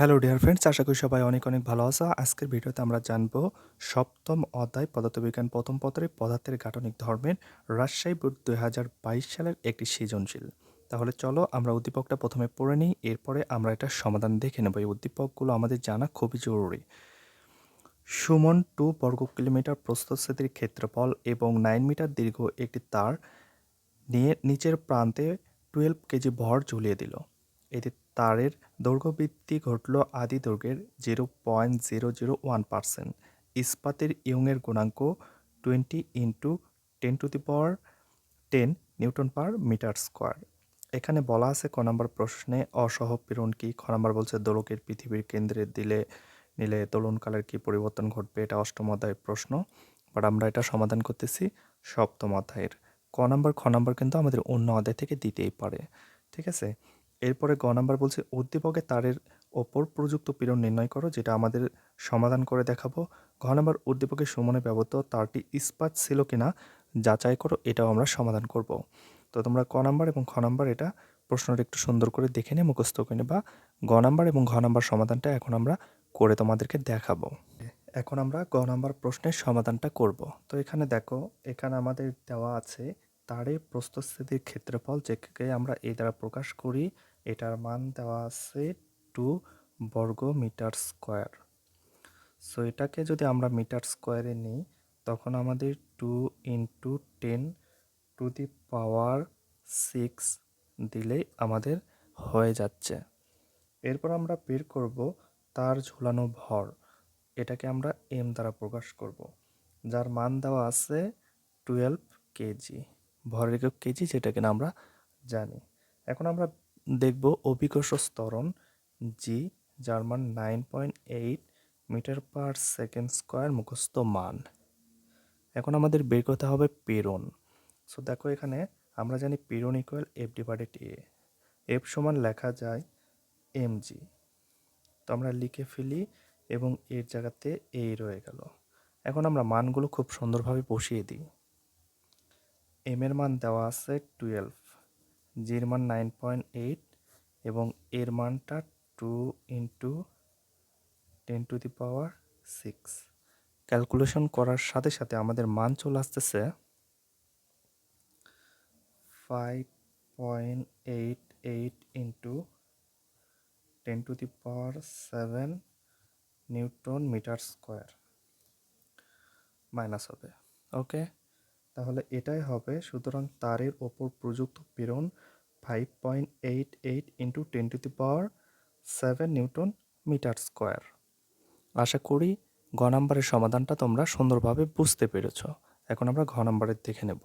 Hello dear friends আশা করি সবাই অনেক অনেক ভালো আছো। আজকের ভিডিওতে আমরা জানব, সপ্তম অধ্যায় পদার্থবিজ্ঞান প্রথম পত্রে পদার্থের গাঠনিক ধর্মের রাজশাহী বোর্ড দুই হাজার বাইশ সালের একটি সৃজনশীল। তাহলে চলো আমরা উদ্দীপকটা প্রথমে পড়ে নিই, এরপরে আমরা এটা সমাধান দেখে নেব। এই উদ্দীপকগুলো আমাদের জানা খুবই জরুরি। সুমন টু বর্গ কিলোমিটার প্রস্থচ্ছেদের ক্ষেত্রফল এবং নাইন মিটার দীর্ঘ একটি তার নিয়ে নিচের প্রান্তে টুয়েলভ কেজি ভর ঝুলিয়ে দিল। এটি তারের দৈর্ঘ্যবৃদ্ধি ঘটল আদি দৈর্ঘ্যের zero point zero zero one percent ইস্পাতের ইয়ংয়ের গুণাঙ্ক twenty into ten to the power ten newton per metre square এখানে বলা আছে ক নম্বর প্রশ্নে অসহ পীড়ন কি? খ নম্বর বলছে দোলকের পৃথিবীর কেন্দ্রে দিলে নিলে দোলনকালের কী পরিবর্তন ঘটবে? এটা অষ্টম অধ্যায়ের প্রশ্ন। বাট আমরা এটা সমাধান করতেছি সপ্তম অধ্যায়ের। ক নম্বর, খ নম্বর কিন্তু আমাদের অন্য অধ্যায় থেকে দিতেই পারে। ঠিক আছে? এরপরে গ নাম্বার বলছে উদ্দীপকে তারের ওপর প্রযুক্ত পীড়ন নির্ণয় করো, যেটা আমাদের সমাধান করে দেখাবো। ঘ নাম্বার, উদ্দীপকের সুমনে ব্যবহৃত তারটি ইস্পাত ছিল কিনা যাচাই করো, এটাও আমরা সমাধান করব। তো তোমরা ক নাম্বার এবং খ নাম্বার এটা প্রশ্নটা একটু সুন্দর করে দেখে নিয়ে মুখস্থ করে নেবা। গ নাম্বার এবং ঘ নাম্বার সমাধানটা এখন আমরা করে তোমাদেরকে দেখাবো। এখন আমরা গ নাম্বার প্রশ্নের সমাধানটা করব। তো এখানে দেখো, এখানে আমাদের দেওয়া আছে, তারে প্রস্তস্থিতির ক্ষেত্রফল যেকে আমরা এই দ্বারা প্রকাশ করি এটার মান দেওয়া আছে টু বর্গ মিটার স্কোয়ার। সো এটাকে যদি আমরা মিটার স্কোয়ারে নিই, তখন আমাদের two into ten to the power six দিলেই আমাদের হয়ে যাচ্ছে। এরপর আমরা বের করব তার ঝুলানো ভর। এটাকে আমরা এম দ্বারা প্রকাশ করব। যার মান দেওয়া আছে টুয়েলভ কেজি। ভরের কেজি যেটা কিনা আমরা জানি। এখন আমরা দেখব অভিকর্ষ স্তরণ জি যার মান nine point eight metre per second square মুখস্থ মান। এখন আমাদের বের করতে হবে পেরন সো দেখো এখানে আমরা জানি Peron equal F divided A F সমান লেখা যায় এম জি তো আমরা লিখে ফেলি এবং এর জায়গাতে এই রয়ে গেল। এখন আমরা মানগুলো খুব সুন্দরভাবে বসিয়ে দিই। এম এর মান দেওয়া আছে টুয়েলভ জির মান নাইন পয়েন্ট এইট এবং এর মানটা two into ten to the power six calculation করার সাথে সাথে আমাদের মান চলে আসতেছে five point eight eight into ten to the power seven newton metre square minus হবে। ওকে তাহলে এটাই হবে, সুতরাং তারের ওপর প্রযুক্ত পীড়ন five point eight eight into ten to the power seven newton metre square আশা করি ঘ নাম্বারের সমাধানটা তোমরা সুন্দরভাবে বুঝতে পেরেছ। এখন আমরা ঘ নাম্বারের দেখে নেব।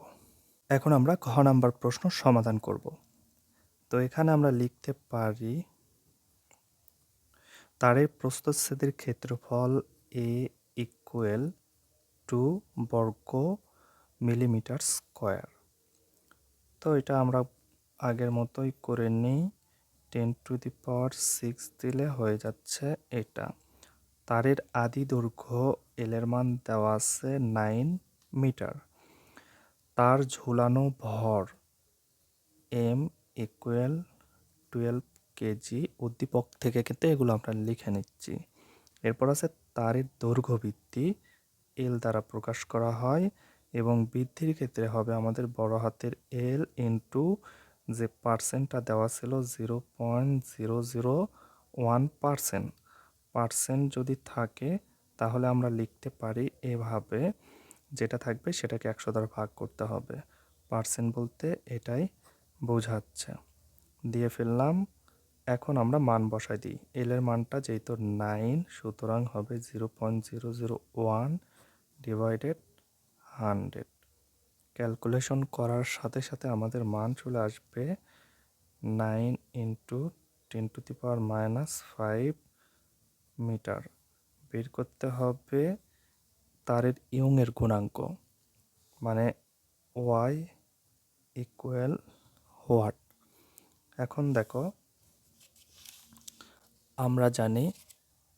এখন আমরা ঘ নাম্বার প্রশ্ন সমাধান করব। তো এখানে আমরা লিখতে পারি, তারের প্রস্তচ্ছেদের ক্ষেত্রফল এ ইকুয়েল টু বর্গ মিলিমিটার স্কোয়ার। তো এটা আমরা আগের মতোই করে নিই। Ten to the power six দিলে হয়ে যাচ্ছে এটা। তারের আদি দৈর্ঘ্য এলের মান দেওয়া আছে নাইন মিটার। তার ঝুলানো ভর এম ইকুয়াল টুয়েলভ কেজি উদ্দীপক থেকে কিন্তু এগুলো আমরা লিখে নিচ্ছি। এরপর আছে তারের দৈর্ঘ্য ভিত্তি এল দ্বারা প্রকাশ করা হয় এবং বৃদ্ধির ক্ষেত্রে হবে আমাদের বড় হাতের এল ইন্টু যে পার্সেন্টটা দেওয়া ছিল zero point zero zero one percent percent যদি থাকে, তাহলে আমরা লিখতে পারি এভাবে, যেটা থাকবে সেটাকে একশো দ্বারা ভাগ করতে হবে। পার্সেন্ট বলতে এটাই বোঝাচ্ছে। দিয়ে ফেললাম, এখন আমরা মান বসাই দিই। এলের মানটা যেহেতু নাইন সুতরাং হবে zero point zero zero one divided hundred. Calculation করার সাথে সাথে আমাদের মান চলে আসবে nine into ten to the power minus five metre. বের করতে হবে তারের ইয়ংয়ের গুণাঙ্ক মানে ওয়াই ইকুয়াল হোয়াট। এখন দেখো, আমরা জানি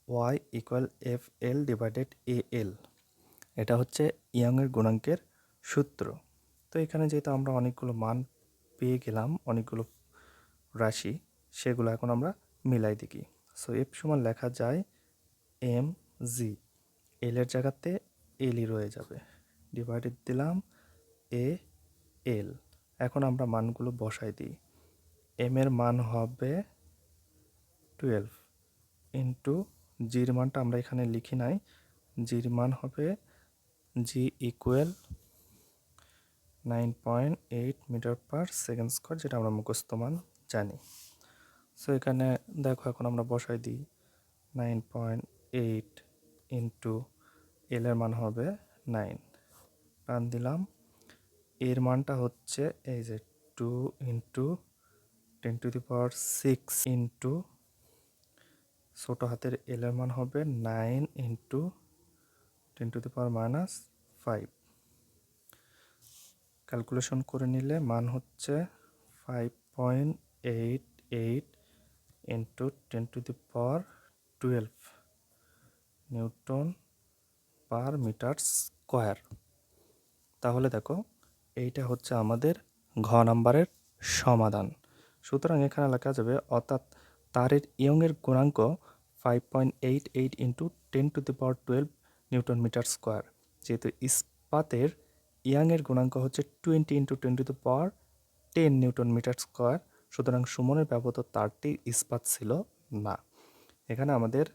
Y equal F L divided A L. এটা হচ্ছে ইয়াংয়ের গুণাঙ্কের সূত্র। তো এখানে যেহেতু আমরা অনেকগুলো মান পেয়ে গেলাম, অনেকগুলো রাশি, সেগুলো এখন আমরা মিলাই দেখি। সো এফ সমান লেখা যায় এম জি এলের জায়গাতে এলই রয়ে যাবে। ডিভাইডেড দিলাম এ এল এখন আমরা মানগুলো বসাই দিই। এম এর মান হবে টুয়েলভ ইন্টু জির মানটা আমরা এখানে লিখি নাই। জির মান হবে G equal nine point eight metre per second square যেটা আমরা মুখস্থ মান জানি। সো এখানে দেখো, এখন আমরা বসাই দিই। Nine point eight into L এর মান হবে নাইন টান দিলাম। এর মানটা হচ্ছে এই যে two into ten to the power six into ছোটো হাতের এল এর মান হবে nine into ten to the power minus five calculation করে নিলে মান হচ্ছে five point eight eight into ten to the power twelve newton per metre square তাহলে দেখো, এইটা হচ্ছে আমাদের ঘ নাম্বারের সমাধান। সুতরাং এখানে লেখা যাবে, অর্থাৎ তারের ইয়ংয়ের গুণাঙ্ক five point eight eight into ten to the power twelve newton metre square, যেহেতু ইস্পাতের ইয়াংয়ের গুণাঙ্ক হচ্ছে twenty into twenty to power ten newton metre square, সুতরাং সুমনের ব্যবহৃত তারটি ইস্পাত ছিল না। এখানে আমাদের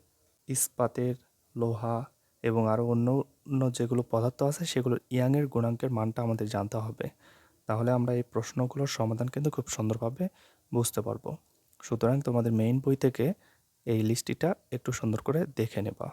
ইস্পাতের লোহা এবং আরও অন্য অন্য যেগুলো পদার্থ আছে সেগুলোর ইয়াংয়ের গুণাঙ্কের মানটা আমাদের জানতে হবে। তাহলে আমরা এই প্রশ্নগুলোর সমাধান কিন্তু খুব সুন্দরভাবে বুঝতে পারব। সুতরাং তোমাদের মেইন বই থেকে এই লিস্টটিটা একটু সুন্দর করে দেখে নেবা।